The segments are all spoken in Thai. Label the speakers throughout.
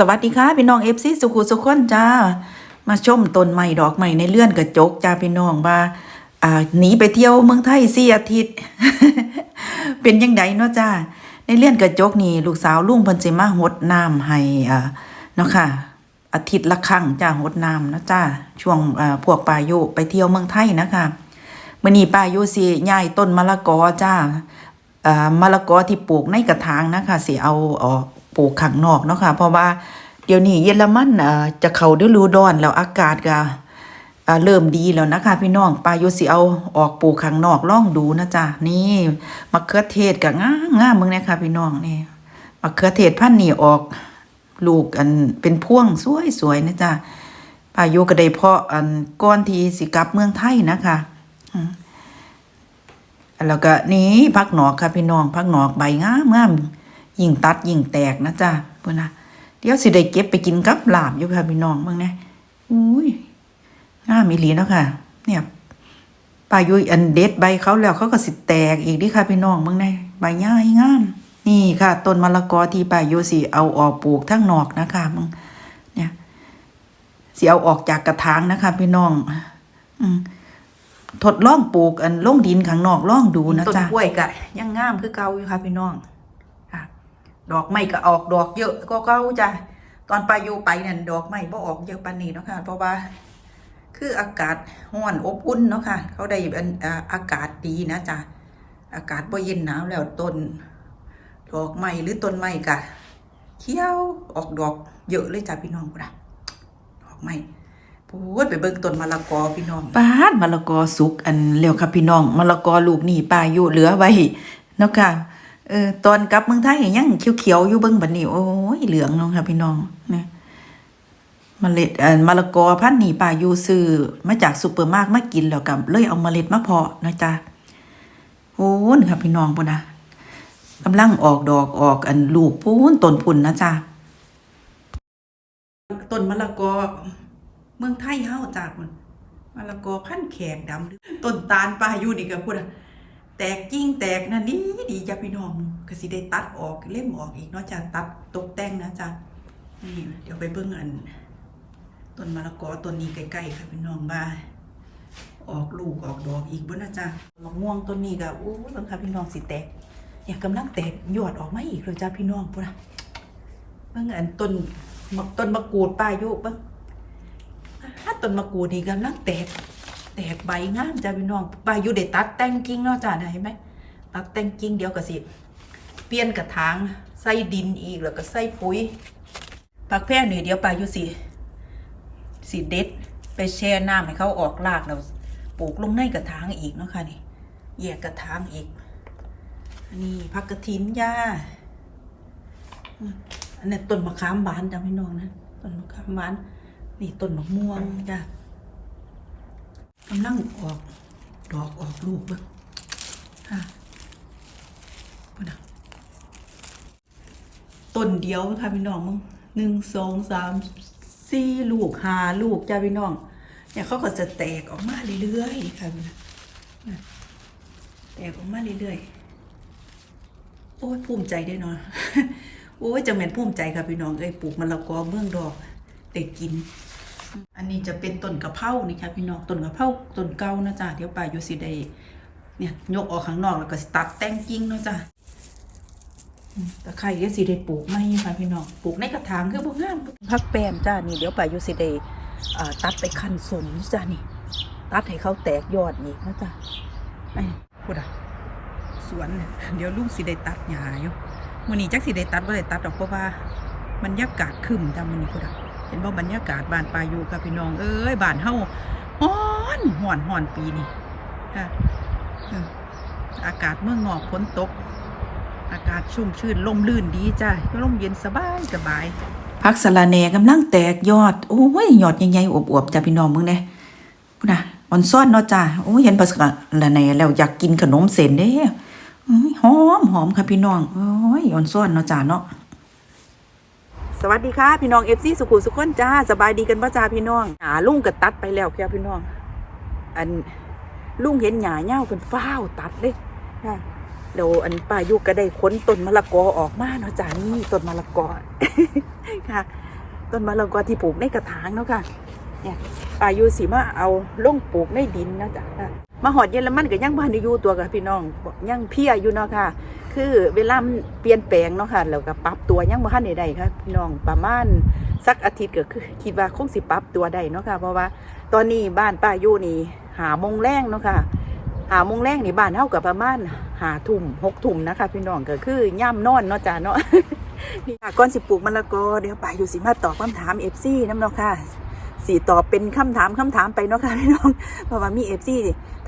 Speaker 1: สวัสดีค่ะพี่น้องเอฟซีสุขุสุขคนจ้า มาชมต้นไม้ดอกไม้ในเลื่อนกระจกจ้าพี่น้องว่าอ่าหนีไปเที่ยวเมืองไทยสี่อาทิตย์ เป็นยังไงเนาะจ้าในเลื่อนกระจกนี่ลูกสาวลุงพิ่นสิมาหดน้ำให้อ่าเนาะค่ะ อาทิตย์ละครั้งจ้าหดน้ำเนาะจ้าช่วงอ่าพวกปลาโยไปเที่ยวเมืองไทยนะคะมื้อนี้ปาโยสิย้ายต้นมะละกอจ้าอ่ามะละกอที่ปลูกในกระถางนะคะสิเอาออก ปลูกข้างนอกเนาะค่ะ เพราะว่าเดี๋ยวนี้เยอรมันอ่าจะเข้าฤดูร้อนแล้วอากาศก็อ่าเริ่มดีแล้วนะคะ พี่น้องปายุสิเอาออกปลูกข้างนอกล่องดูนะจ๊ะนี่มะเขือเทศก็งามงามมึงเนี่ยค่ะพี่น้องนี่มะเขือเทศพันนี่ออกลูกอันเป็นพ่วงสวยๆนะจ๊ะปายุก็ได้เพาะอันก้อนทีสิกลับเมืองไทยนะคะแล้วก็นี่พักหนอกค่ะพี่น้องพักหนอกใบงามงาม ยิ่งตัดยิ่งแตกนะจ๊ะเพื่อนนะเดี๋ยวสิได้เก็บไปกินกับลาบอยู่ค่ะพี่น้องเบิ่งนะอุ้ยง่ามีหลีเนาะค่ะ เนี่ยปลายุยอันเด็ดใบเขาแล้วเขาก็สิแตกอีกดิค่ะพี่น้องเบิ่งนะใบใหญ่งามนี่ค่ะต้นมะละกอที่ปลายุสิเอาออกปลูกทั้งนอกนะคะมึงเนี่ยสิเอาออกจากกระถางนะคะพี่น้อง อืมทดลองปลูกอันลงดินข้างนอกลองดูนะจ๊ะต้นกล้วยกะยังงามคือเก่าอยู่ค่ะพี่น้อง ดอกไม้ก็ออกดอกเยอะก็เก่าจ้ะตอนไปอยู่ไปนั่นดอกไม้บ่ออกเยอะปานนี้เนาะค่ะ เพราะว่า คืออากาศร้อนอบอุ่นเนาะค่ะ เขาได้อากาศดีนะจ๊ะอากาศบ่เย็นหนาวแล้วต้นดอกไม้หรือต้นไม้กะเขียวออกดอกเยอะเลยจ้ะพี่น้องพุ่นะดอกไม้พูดไปเบิ่งต้นมะละกอพี่น้องปาดมะละกอสุกอันเร็วครับพี่น้องมะละกอลูกนี่ป้าอยู่เหลือไว้เนาะค่ะ เออตอนกลับเมืองไทยยังเขียวๆอยู่เบิ่งบัดนี้โอ้ยเหลืองเนาะค่ะพี่น้องนะเมล็ดอันมะละกอพันธุ์นี่ป้าอยู่ซื้อมาจากซุปเปอร์มาร์ทมากินแล้วกับเลยเอาเมล็ดมาเพาะนะจ๊ะโอ้นค่ะพี่น้องพุ่นนะกำลังออกดอกออกอันลูกพูนต้นพุ่นนะจ๊ะต้นมะละกอเมืองไทยเฮาจากมันมะละกอพันธุ์แขกดำต้นตาลปลาอยู่นี่ก็พูดอะ แตกจริงแตกนั่นนี่ดีจ้ะพี่น้องก็สิได้ตัดออกเล่มออกอีกเนาะจ้ะตัดตกแต่งนะจ้ะนี่เดี๋ยวไปเบิ่งอันต้นมะละกอต้นนี้ใกล้ๆค่ะพี่น้องบ้าออกลูกออกดอกอีกบ่นะจ้ะมะม่วงต้นนี้ก็โอ้ยเบิ่งค่ะพี่น้องสิแตกเนี่ยกำลังแตกยอดออกมาอีกเลยจ้ะพี่น้องพุ่นนะเบิ่งอันต้นมะต้นมะกรูดป้ายู่เบิ่งถ้าต้นมะกรูดนี่กำลังแตก แตกใบงามจ้าพี่น้องใบอยู่เด็ดตัดแต่งกิ่งเนาะจ้าได้ไหมตัดแต่งกิ่งเดียวก็สิ เปลี่ยนกระถางใส่ดินอีกแล้วก็ใส่ปุ๋ยผักแพรนี่เดี๋ยวปอยู่สิสิเด็ดไปแช่น้ำให้เขาออกรากแล้วปลูกลงในกระถางอีกเนาะค่ะนี่แยกกระถางอีกนนี้ผักกระถินย่าอันนี้ต้นมะขามบานจ้าพี่น้องนะต้นมะขามบาน นี่ต้นมะม่วงจ้ะ กำลังออกดอกออกลูกเบิ่งค่ะพุ่นน่ะต้นเดียวค่ะพี่น้องมึงหนึ่งสองสามสี่ลูกห้าลูกจ้าพี่น้อง เนี่ยเขาก็จะแตกออกมาเรื่อยๆค่ะพี่น้องน่ะแตกออกมาเรื่อยๆโอ้ยภูมิใจได้เนาะโอ้ยจังแม่นภูมิใจค่ะพี่น้องเอ้ยปลูกมะละกอเมืองดอกได้กิน อันนี้จะเป็นต้นกะเพรานี่ค่ะพี่น้องต้นกะเพราต้นเก่านะจ๊ะเดี๋ยวป่าอยู่สิได้เนี่ยยกออกข้างนอกแล้วก็ตัดแต่งกิ่งเนาะจ้ะตะไคร้เดี๋ยวสิได้ปลูกไม่ค่ะพี่น้องปลูกในกระถางคือบ่งามพักแปมจ้านี่เดี๋ยวป่าอยู่สิได้อ่าตัดไปคั้นสมจ้ะนี่ ตัดให้เขาแตกยอดอีกนะจ๊ะไอ้พูดอะสวนเนี่ยเดี๋ยวลูกสิได้ตัดหญ้าอยู่มื้อนี้จักสิได้ตัดบ่ได้ตัดดอกเพราะว่าบรรยากาศครึ้มจ้ะมื้อนี้พูดอะ เห็นว่าบรรยากาศบ้านปลาอยู่ค่ะพี่น้องเอ้ยบ้านเฮาฮ้อนฮ้อนฮ้อนปีนี้ค่ะอากาศเมืองนอกฝนตก อากาศชุ่มชื่นลมลื่นดีจ้ะลมเย็นสบายสบายพักสะระแหนกำลังแตกยอดโอ้ยยอดใหญ่ๆอวบๆจ้ะพี่น้องมึงเด้พูดนะอ่อนซ้อนเนาะจ้ะโอ้ยเห็นพักสะระแนแล้วอยากกินขนมเส้นเด้หอมหอมค่ะพี่น้องโอ้ยอ่อนซ้อนเนาะจ้ะเนาะ สวัสดีค่ะพี่น้องเอฟซีสุขุมสุขนจ้าสบายดีกันป่ะจ้าพี่น้องหาลุงก็ตัดไปแล้วแค่พี่น้อง อันลุงเห็นหญ้าเน่าเป็นฟ้าวตัดเลยค่ะเดี๋ยวอันป้ายุก็ได้ค้นต้นมะละกอออกมาเนาะจ้านี่ต้นมะละกอค่ะ ต้นมะละกอที่ปลูกในกระถางเนาะค่ะ เนี่ยป่ายูสีมาเอาลงปลูกในดินเนาะจ้ะค่ะ มาหอดเยอรมันก็ยังบ้านอยู่ตัวกับพี่น้องยังเพียอยู่เนาะค่ะ คือเวลามันเปลี่ยนแปลงเนาะค่ะแล้วก็ปรับตัวยังบ่ทันได้ได้ค่ะพี่น้องประมาณสักอาทิตย์ก็คือคิดว่าคงสิปรับตัวได้เนาะค่ะเพราะว่าตอนนี้บ้านป้าอยู่นี่หามงแรงเนาะค่ะหามงแรงนี่บ้านเท่ากับประมาณหาทุ่มหกทุ่มนะคะ พี่น้องก็คือย่ำนอนเนาะจ้าเนาะนี่ค่ะก่อนสิปลูกมะละกอเดี๋ยวป่าอยู่สิมาตอบคำถามเอฟซีน้ำเนาะค่ะ สีตอบเป็นคำถามคำถามไปเนาะค่ะพี่น้องเพราะว่ามีเอฟซี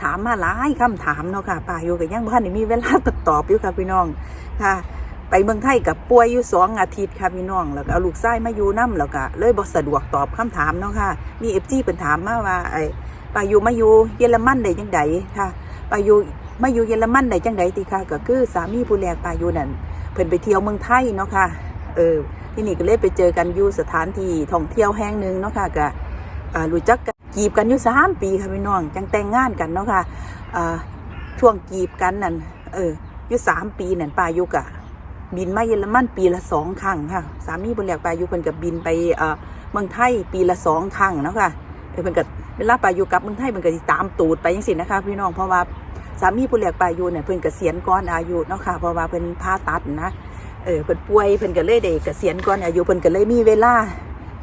Speaker 1: ถามมาหลายคำถามเนาะค่ะป่าอยู่กับยังบ้านนี่มีเวลาตตอบอยู่ค่ะพี่น้องค่ะ ไปเมืองไทยกับป่วยอยู่สองอาทิตย์ค่ะพี่น้อง แล้วก็เอาลูกไส้มาอยู่น้ำแล้วก็เลยบ่สะดวกตอบคำถามเนาะค่ะ มีเอฟซีเป็นถามมาว่าไอ้ป่าอยู่มาอยู่เยอรมันได้ยังไงค่ะปายูมาอยู่เยอรมันได้จังไดติค่ะก็คือสามีผู้แรกปายูนั่นเพิ่นไปเที่ยวเมืองไทยเนาะค่ะเออ ที่นี่ก็เลยไปเจอกันอยู่สถานที่ท่องเที่ยวแห่งหนึ่งเนาะค่ะก็อ่ารู้จักกันจีบกันอยู่สามปีค่ะพี่น้องจังแต่งงานกันเนาะค่ะอ่าช่วงจีบกันนั่นเอออยู่สามปีนั่นปายูกะบินมาเยอรมันปีละสองครั้งค่ะ สามีผู้แรกปายูเพิ่นก็บินไปเมืองไทยปีละสองครั้งเนาะค่ะเพิ่นก็เวลาปายูกลับเมืองไทยเพิ่นก็สิตามตูดไปจังซี่นะคะพี่น้องเพราะว่าสามีผู้เลียงปายูเนี่ยเพิ่นเกษียณก่อนอายุเนาะค่ะเพราะว่าเพิ่นผ่าตัดนะ เออเพิ่นป่วยเพิ่นก็เลยได้เกษียณก่อนอายุเพิ่นก็เลยมีเวลา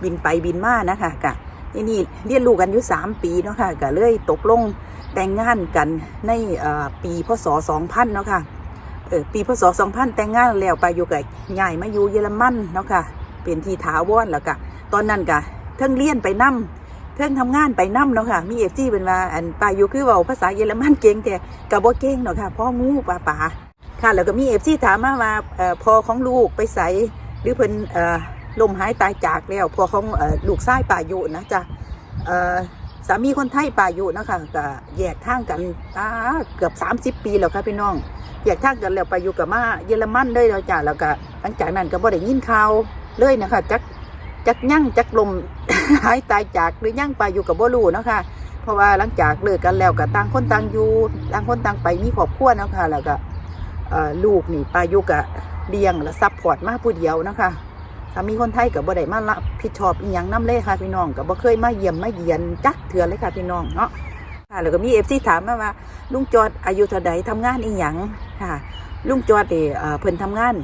Speaker 1: บินไปบินมานะคะกะที่นี่เรียนลูกกันอยู่สามปีเนาะค่ะก็เลยตกลงแต่งงานกันในปีพศ2000เนาะค่ะเออปีพศ2000 แต่งงานแล้วไปลายูก็ย้ายมาอยู่เยอรมันเนาะค่ะเป็นที่ถาวรแล้วก็ตอนนั้นก็เทั้งเรียนไปนํเทิงทำงานไปนํเนาะค่ะมีเอฟจีเป็นว่าอันปาอยู่คือเว่าภาษาเยอรมันเก่งแต่กับบ่เก่งเนาะค่ะพ่องูป่าป่า ค่ะแล้วก็มีเอฟซีถามมาว่าพอของลูกไปใส่หรือเพิ่นลมหายตายจากแล้วพอของลูกชายป่าอยู่นะจ๊ะสามีคนไทยป่าอยู่นะคะก็แยกทางกันตาเกือบ 30 ปีแล้วค่ะพี่น้องแยกทางกันแล้วไปอยู่กับมาเยอรมันเลยแล้วจ้ะแล้วก็หลังจากนั้นก็บ่ได้ยินข่าวเลยนะคะจักจักยั่งจักลมหายตายจากหรือยั่งไปอยู่กับบ่รู้นะคะเพราะว่าหลังจากเลิกกันแล้วก็ต่างคนต่างอยู่ต่างคนต่างไปมีครอบครัวนะค่ะแล้วก็ ลูกนี่ปายุกะเลี้ยงและซัพพอร์ตมาผู้เดียวนะคะสามีคนไทยกับบ่ได้มารับผิดชอบอีหยังนํเลยค่ะพี่น้องก็บ่เคยมาเยี่ยมมาเยียนจักเถื่อเลยค่ะพี่น้องเนาะค่ะแล้วก็มี FC ถามมาว่า ลุงจอดอายุเท่าใดทำงานอีหยังค่ะ ลุงจอดเอ่อเพิ่นทำงาน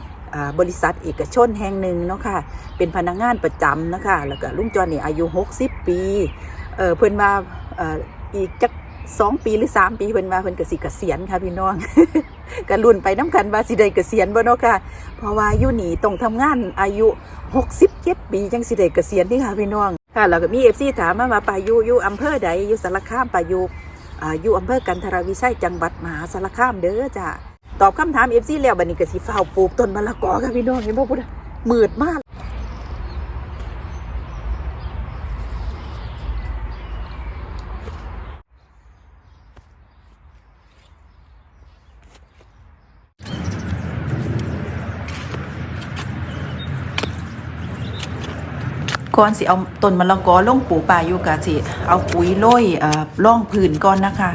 Speaker 1: บริษัทเอกชนแห่งหนึ่งเนาะค่ะ เป็นพนักงานประจำนะคะ แล้วก็ลุงจอนนี่อายุ 60 ปี เออเพิ่นมาอ,อ,อีกจัก สองปีหรือสามปีเพิ่นมาเพิ่นก็สิเกษียณค่ะพี่น้องก็รุ่นไปน้ำกันว่าสิได้เกษียณบ่เนาะค่ะ เพราะว่าอยู่นี่ต้องทำงานอายุ67ปีจังสิได้เกษียณนี่ค่ะพี่น้องค่ะแล้วก็มี FC ถามมาว่าปายุอยู่อำเภอใดอยู่สารคามปายุอ่าอยู่อำเภอกันทรวิชัยจังหวัดมหาสารคามเด้อจ้ะตอบคำถาม FC แล้วบัดนี้ก็สิฟ้าปลูกต้นมะละกอค่ะพี่น้องเห็นบ่พุทธมืดมาก ก่อนสิเอาต้นมะละกอลงปลูกป่าอยู่กะสิเอาปุ๋ยโรยเอ่อร่องพื้นก่อนนะคะ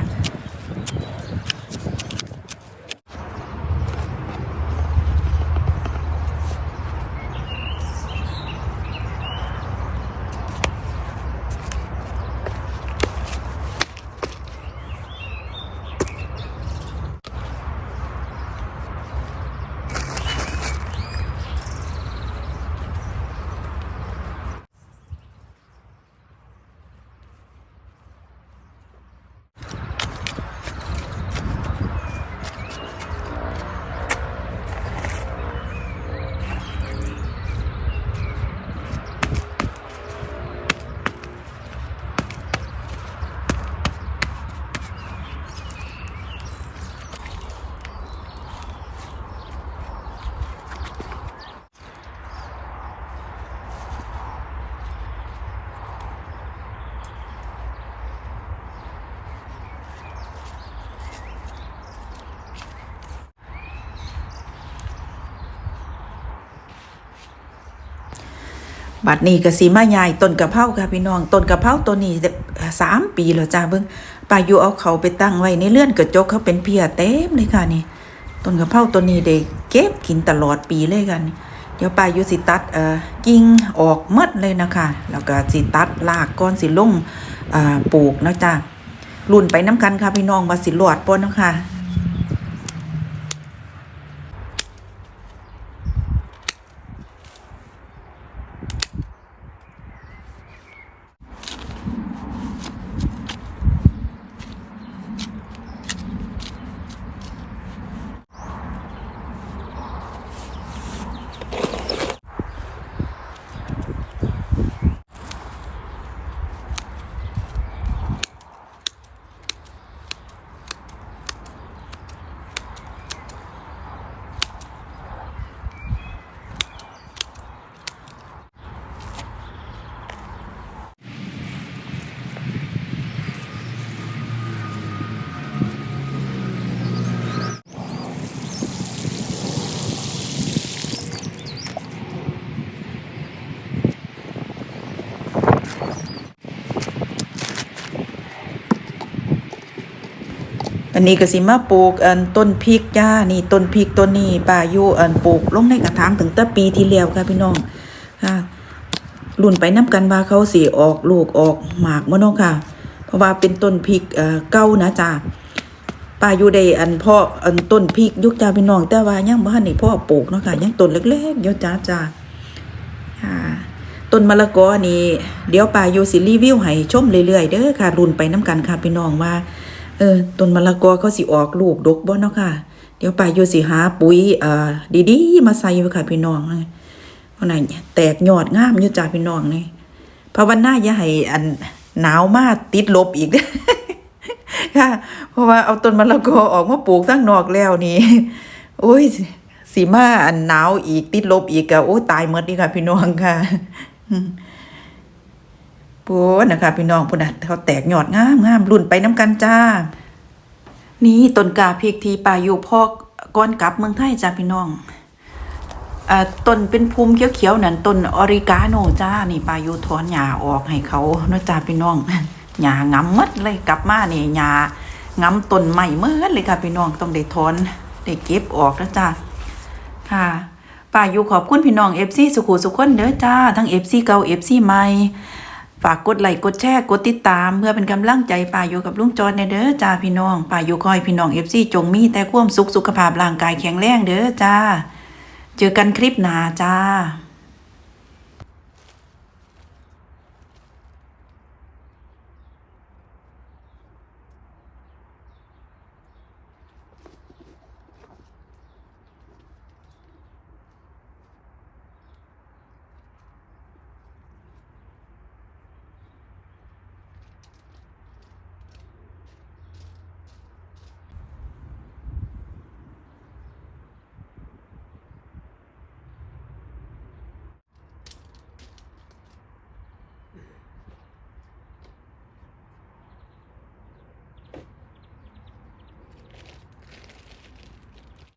Speaker 1: บัดนี้ก็สีมาใหญ่ต้นกะเพราค่ะพี่น้องต้นกะเพราตัวนี้สามปีแล้วจ้าเบิ่งป้าอยู่เอาเขาไปตั้งไว้ในเลื่อนกระจกเขาเป็นเพียเต็มเลยค่ะนี่ต้นกะเพราตัวนี้ได้เก็บกินตลอดปีเลยกันเดี๋ยวปลายุสิตัดเอ่อกิ่งออกมดเลยนะคะแล้วก็สิตัดรากก้อนสิลงอ่าปลูกเนาะจ้ะรุ่นไปน้ำกันค่ะพี่น้องว่าสิรอดป่นนาะคะ อันนี้ก็สิมาปลูกอันต้นพริกจ้านี่ต้นพริกต้นนี้ป้าอยู่อันปลูกลงในกระถางถึงแต่ปีที่แล้วค่ะพี่น้องค่ะรุ่นไปน้ำกันว่าเขาสิออกลูกออกหมากบ่เนาะค่ะ เพราะว่าเป็นต้นพริกเอ่อเก่านะจ้าป้าอยู่ได้อันพ่ออันต้นพริกยุคจ้าพี่น้อง แต่ว่ายังบ่ทันได้พ่อปลูกเนาะค่ะยังต้นเล็กๆอยู่จ้าจ้าค่ะต้นมะละกอนี่เดี๋ยวป้าอยู่สิรีวิวให้ชมเรื่อยๆเด้อค่ะ รุ่นไปน้ำกันค่ะพี่น้องว่า เออต้นมะละกอเขาสิออกลูกดกบ่เนาะค่ะ เดี๋ยวไปอยู่สิหาปุ๋ยเอ่อดีๆ มาใส่ไว้ค่ะพี่น้องนะเพราะนั้นแตกยอดงามอยู่จ้าพี่น้องนี่ภาวนาอย่าให้อันหนาวมากติดลบอีกค่ะ เพราะว่าเอาต้นมะละกอออกมาปลูกทั้งนอกแล้วนี่โอ้ยสีมาอันหนาวอีกติดลบอีกก็โอ้ตายหมดนี่ค่ะ พี่น้องค่ะ ปูนะคะพี่น้องพุ่นน่ะเขาแตกยอดงามงามรุ่นไปน้ำกันจ้า นี่ต้นกาพริกทีป่าอยู่พอกก้อนกลับเมืองไทยจ้าพี่น้องอ่าต้นเป็นภูมิเขียวๆนั่นต้นออริกาโนจ้านี่ป่าอยู่ถอนหญ้าออกให้เขาเนาะจ้าพี่น้องหญ้างำหมดเลยกลับมานี่หญ้างำต้นใหม่เมื่อเลยค่ะพี่น้องต้องได้ถอนได้เก็บออกนะจ้าค่ะป่าอยู่ขอบคุณพี่น้อง FC สุขุสุขคนเด้อจ้า ทั้ง FC เก่า FC ใหม่ ฝากกดไลค์กดแชร์กดติดตาม เพื่อเป็นกำลังใจป่าอยู่กับลุงจอนเด้อจ้าพี่น้องป่าอยู่คอยพี่น้องเอฟซีจงมีแต่ความสุขสุขภาพร่างกายแข็งแรงเด้อจ้า เจอกันคลิปหน้าจ้า